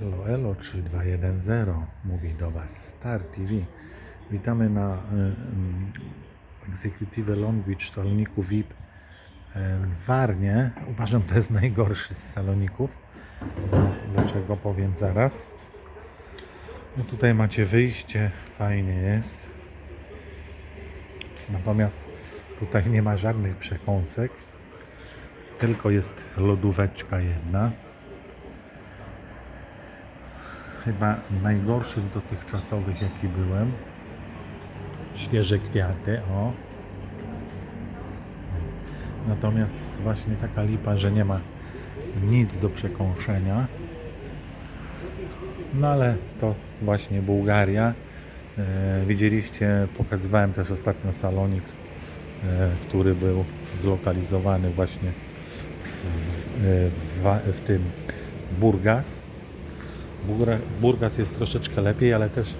Elo, elo 3210 mówi do Was Star TV. Witamy na y, y, Executive Language saloniku VIP y, w Warnie. Uważam, to jest najgorszy z saloników. Dlaczego powiem zaraz. No tutaj macie wyjście, fajnie jest. Natomiast tutaj nie ma żadnych przekąsek. Tylko jest lodóweczka jedna. Chyba najgorszy z dotychczasowych, jaki byłem. Świeże kwiaty, o. Natomiast właśnie taka lipa, że nie ma nic do przekąszenia. No ale to właśnie Bułgaria. E, widzieliście, pokazywałem też ostatnio salonik, e, który był zlokalizowany właśnie w, e, w, Wa- w tym Burgas. Burga- Burgas jest troszeczkę lepiej, ale też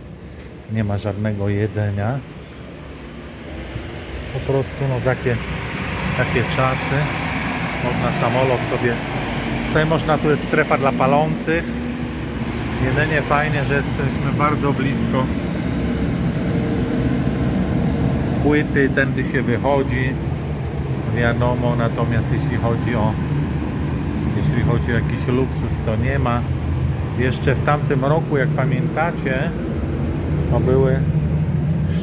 nie ma żadnego jedzenia. Po prostu no takie, takie czasy. Można samolot sobie. Tutaj można, tu jest strefa dla palących. Jedynie fajnie, że jesteśmy bardzo blisko płyty, tędy się wychodzi. Wiadomo, natomiast jeśli chodzi o jeśli chodzi o jakiś luksus, to nie ma. Jeszcze w tamtym roku, jak pamiętacie, to były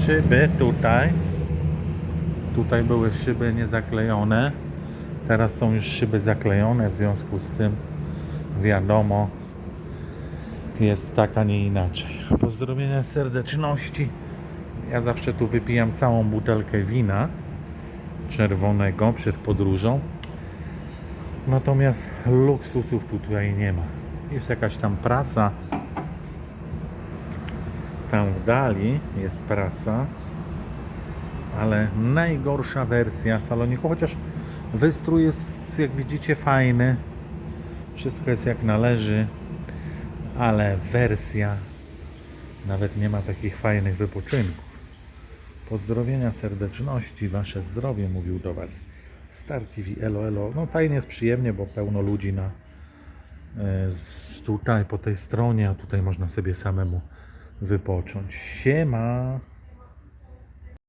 szyby tutaj. Tutaj były szyby niezaklejone. Teraz są już szyby zaklejone, w związku z tym wiadomo, jest tak, a nie inaczej. Pozdrowienia serdeczności. Ja zawsze tu wypijam całą butelkę wina czerwonego przed podróżą. Natomiast luksusów tutaj nie ma. Jest jakaś tam prasa. Tam w dali jest prasa. Ale najgorsza wersja saloniku, chociaż wystrój jest, jak widzicie, fajny. Wszystko jest jak należy. Ale wersja nawet nie ma takich fajnych wypoczynków. Pozdrowienia serdeczności, wasze zdrowie, mówił do was Star TV, elo, elo. No fajnie jest przyjemnie, bo pełno ludzi na tutaj po tej stronie, a tutaj można sobie samemu wypocząć. Siema!